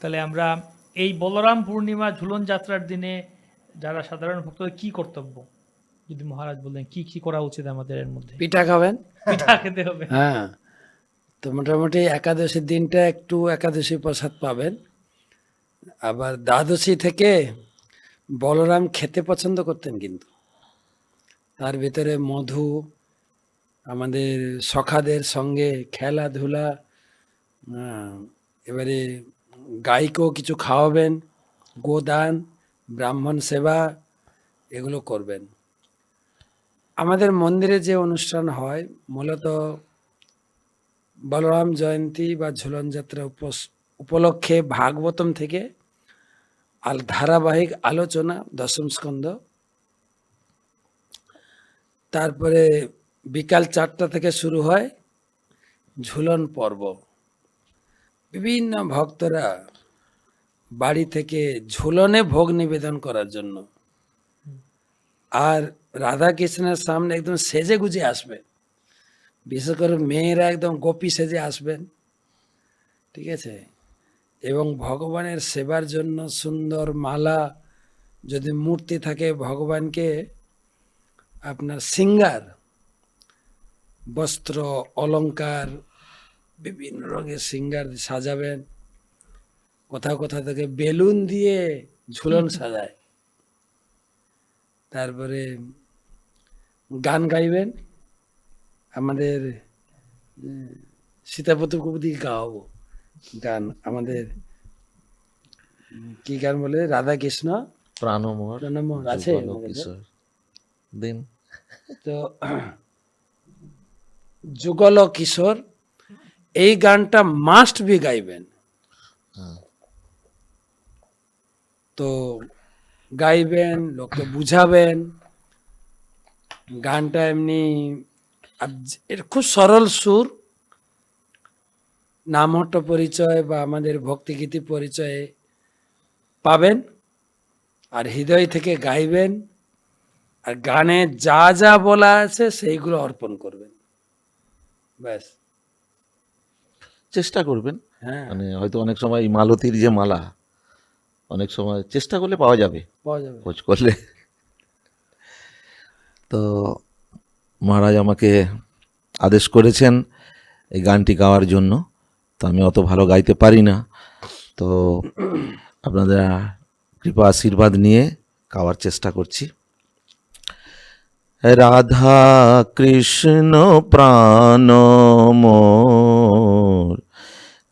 তাহলে আমরা এই বলরাম পূর্ণিমা ঝুলন যাত্রার দিনে যারা সাধারণ ভক্তদের কি কর্তব্য? যদি মহারাজ বললেন কি কি করা উচিত আমাদের এর মধ্যে? পিঠা খাবেন? পিঠা খেতে হবে। হ্যাঁ। তো মোটামুটি একাদশীর দিনটা একটু একাদশী প্রসাদ পাবেন। আবার দ্বাদশী থেকে বলরাম খেতে পছন্দ করতেন কিন্তু। তার ভিতরে মধু আমাদের সখাদের সঙ্গে খেলাধুলা এবারে গাইকেও কিছু খাওয়াবেন, গোদান, ব্রাহ্মণ সেবা, এগুলো করবেন। আমাদের মন্দিরে যে অনুষ্ঠান হয়, মূলত বলরাম জয়ন্তী বা ঝুলন যাত্রা উপলক্ষে ভাগবতম থেকে আল ধারাবাহিক আলোচনা, দশম স্কন্ধ। তারপরে বিকাল চারটা থেকে শুরু হয় ঝুলন পর্ব। বিভিন্ন ভক্তরা বাড়ি থেকে ঝুলনে ভোগ নিবেদন করার জন্য। আর রাধা কৃষ্ণের সামনে একদম সেজে গুজে আসবে। বিশেষ করে মেয়েরা একদম গোপী সেজে আসবেন। ঠিক আছে? এবং ভগবানের সেবার জন্য সুন্দর মালা যদি মূর্তি থাকে, ভগবানকে আপনার সিঙ্গার, বস্ত্র, অলংকার বিভিন্ন রঙের সিঙ্গার সাজাবেন। কোথাও কোথাও থেকে বেলুন দিয়ে ঝুলন সাজায়। তারপরে গান গাইবেন। আমাদের সীতাপতি কবি গাওয়াবো গান। আমাদের কি গান বলে? রাধা কৃষ্ণ প্রাণমোহর। প্রাণমোহর আছে দিন। তো যুগল কিশোর এই গানটা মাস্ট বি গাইবেন। হ্যাঁ। তো গাইবেন লোককে বুঝাবেন। গানটা এমনি এর খুব সরল সুর। নামহট্ট পরিচয় বা আমাদের ভক্তিগীতি পরিচয়ে পাবেন আর হৃদয় থেকে গাইবেন আর গানে যা যা বলা আছে সেইগুলো অর্পণ করবেন। ব্যাস। চেষ্টা করবেন। হ্যাঁ। মানে হয়তো অনেক সময় এই মালতীর যে মালা অনেক সময় চেষ্টা করলে পাওয়া যাবে। পাওয়া যাবে। খোঁজ করলে। তো মহারাজ আমাকে আদেশ করেছেন এই গানটি গাওয়ার জন্য। তো আমি অত ভালো গাইতে পারি না। তো আপনাদের কৃপা আশীর্বাদ নিয়ে গাওয়ার চেষ্টা করছি। রাধা কৃষ্ণ প্রাণ মোর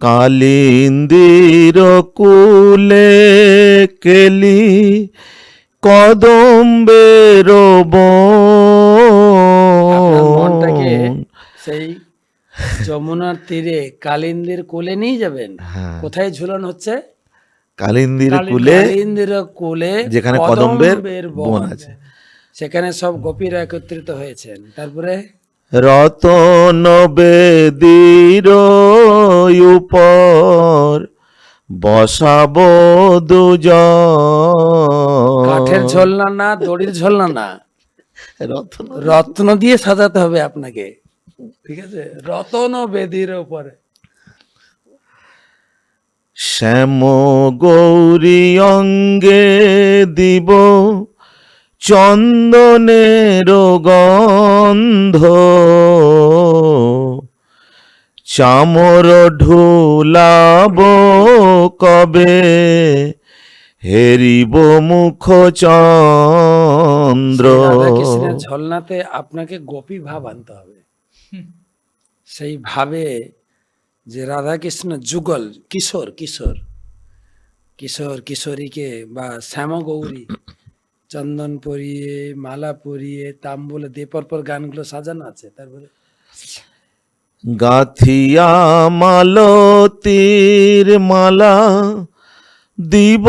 কালিন্দির কুলে কেলি কদম্বের মনটাকে সেই যমুনার তীরে কালিন্দির কোলে নিয়ে যাবেন। হ্যাঁ, কোথায় ঝুলন হচ্ছে? কালিন্দির কুলে কালিন্দির কুলে যেখানে কদম্বের বন আছে। সেখানে সব গোপীরা একত্রিত হয়েছেন। তারপরে রতন বেদির উপর বসাব দুজন। কাঠের ঝোলনা না দড়ির ঝোলনা না? রতন রত্ন দিয়ে সাজাতে হবে আপনাকে। ঠিক আছে? রতন বেদির উপরে। শ্যাম গৌরী অঙ্গে দিব চন্দনের গন্ধ। চামর ঢুলাব কবে? হেরিব মুখ চন্দ্র। ঝলনাতে আপনাকে গোপী ভাব আনতে হবে। সেই ভাবে যে রাধাকৃষ্ণ যুগল, কিশোর কিশোর কিশোর, কিশোরীকে বা শ্যাম গৌরী চন্দন পরিয়ে, মালা পরিয়ে, তাম্বুলে দিয়ে পর পর গানগুলো সাজানো আছে, তারপরে? গাথিয়া মালতীর মালা দিব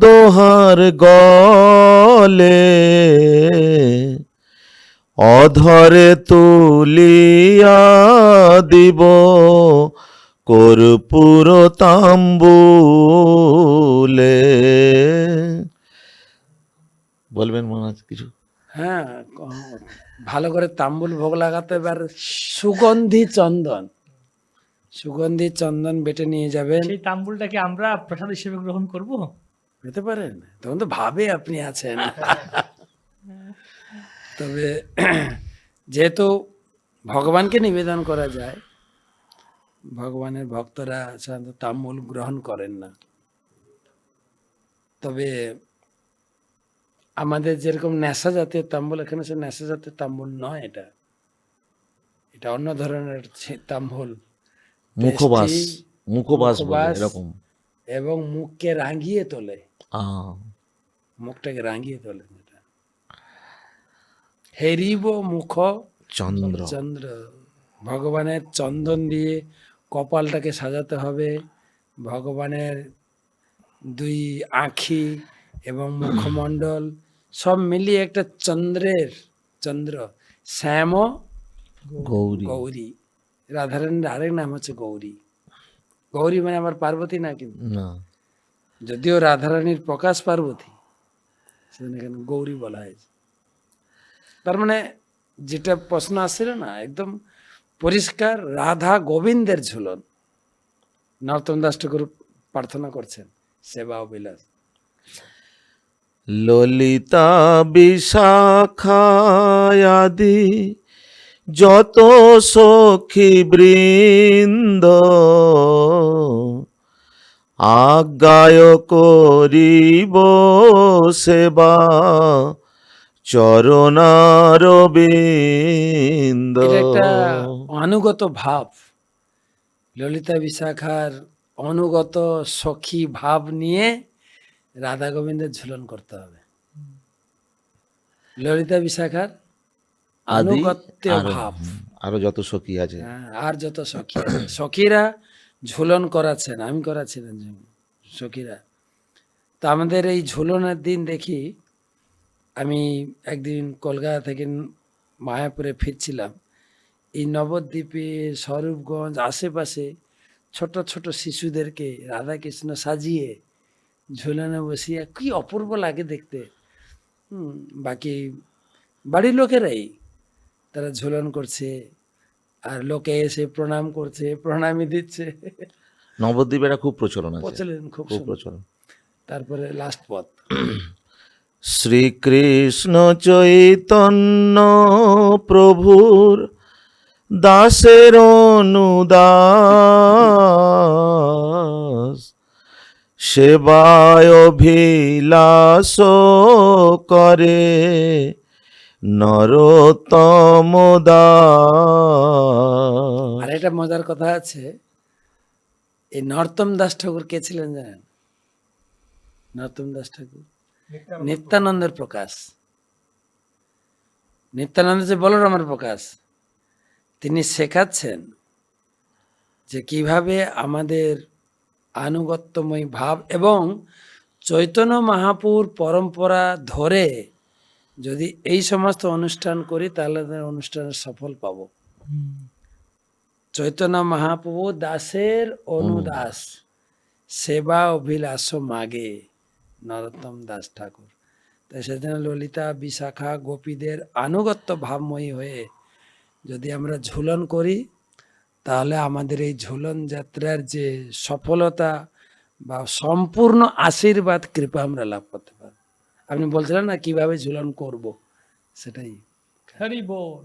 দোহার গলে। অধরে তুলিয়া দিব কর্পূর তাম্বুলে। বলবেন মহারাজ কিছু? হ্যাঁ ভালো করে তাম্বুল ভোগ লাগাতে এবার সুগন্ধি চন্দন। সুগন্ধি চন্দন বেটে নিয়ে যাবেন। সেই তাম্বুলটাকে আমরা প্রসাদ হিসেবে গ্রহণ করব? পেতে পারেন তখন তো ভাবে আপনি আছেন। তবে যেহেতু ভগবানকে নিবেদন করা যায় ভগবানের ভক্তরা সাধারণত তাম্বুল গ্রহণ করেন না। তবে আমাদের যেরকম নেশা জাতীয় তাম্বুল এখানে সে নেশা জাতীয় তাম্বুল নয় এটা। এটা অন্য ধরনের তাম্বুল। মুখবাস মুখবাস এরকম। এবং মুখকে রাঙিয়ে তোলে। মুখটাকে রাঙিয়ে তোলে এটা হেরিব মুখ চন্দ্র। চন্দ্র। ভগবানের চন্দন দিয়ে কপালটাকে সাজাতে হবে। ভগবানের দুই আঁখি এবং মুখমণ্ডল সব মিলিয়ে একটা চন্দ্রের চন্দ্র শ্যাম গৌরী। গৌরী। রাধারানীর আরেক নাম হচ্ছে গৌরী। গৌরী মানে আমার পার্বতী না কিন্তু? যদিও রাধারানীর প্রকাশ পার্বতী সেখানে গৌরী বলা হয়েছে। তার মানে যেটা প্রশ্ন আসছিল না একদম পরিষ্কার রাধা গোবিন্দের ঝুলন। নরোত্তম দাস ঠাকুর প্রার্থনা করছেন সেবা ও বিলাস ললিতা বিশাখায়াদি, যত সখী বৃন্দ, আজ্ঞায় করিব সেবা, চরণার বিন্দ। অনুগত ভাব। ললিতা বিশাখার অনুগত সখী ভাব নিয়ে রাধা গোবিন্দের ঝুলন করতে হবে। ললিতা বিশাখার আনুগত্য ভাব। আরও যত সখী আছে। হ্যাঁ, আর যত সখী সখীরা ঝুলন করাচ্ছেন আমি করাচ্ছিলাম সখীরা। তো আমাদের এই ঝুলনের দিন দেখি আমি একদিন কলকাতা থেকে মায়াপুরে ফিরছিলাম। এই নবদ্বীপে স্বরূপগঞ্জ আশেপাশে ছোট ছোট শিশুদেরকে রাধাকৃষ্ণ সাজিয়ে ঝুলনে বসিয়ে কি অপূর্ব লাগে দেখতে। হুম, বাকি বাড়ির লোকেরাই তারা ঝুলন করছে আর লোকে এসে প্রণাম করছে প্রণামই দিচ্ছে। নবদ্বীপের খুব প্রচলন আছে। প্রচলন খুব খুব প্রচলন। তারপরে লাস্ট পথ। শ্রীকৃষ্ণ চৈতন্য প্রভুর দাসের অনুদাস। সেবায় অভিলাষ করে। নরোত্তম দাস আর একটা মজার কথা আছে এই নর্তম দাস ঠাকুর কে ছিলেন জানেন? নর্তম দাস ঠাকুর। নিত্যানন্দের প্রকাশ। নিত্যানন্দ যে বলরামের প্রকাশ তিনি শেখাচ্ছেন যে কীভাবে আমাদের আনুগত্যময় ভাব এবং চৈতন্য মহাপুর পরম্পরা ধরে যদি এই সমস্ত অনুষ্ঠান করি, তাহলে আমাদের অনুষ্ঠানের সফল পাবো। চৈতন্য মহাপ্রভু দাসের অনুদাস, সেবা অভিলাষ মাগে, নরোত্তম দাস ঠাকুর। তাই সেজন্য ললিতা, বিশাখা, গোপীদের আনুগত্য ভাবময়ী হয়ে যদি আমরা ঝুলন করি তাহলে আমাদের এই ঝুলন যাত্রার যে সফলতা বা সম্পূর্ণ আশীর্বাদ কৃপা আমরা লাভ করতে পারি আপনি বলছিলেন না কীভাবে ঝুলন করব? সেটাই। হরি বল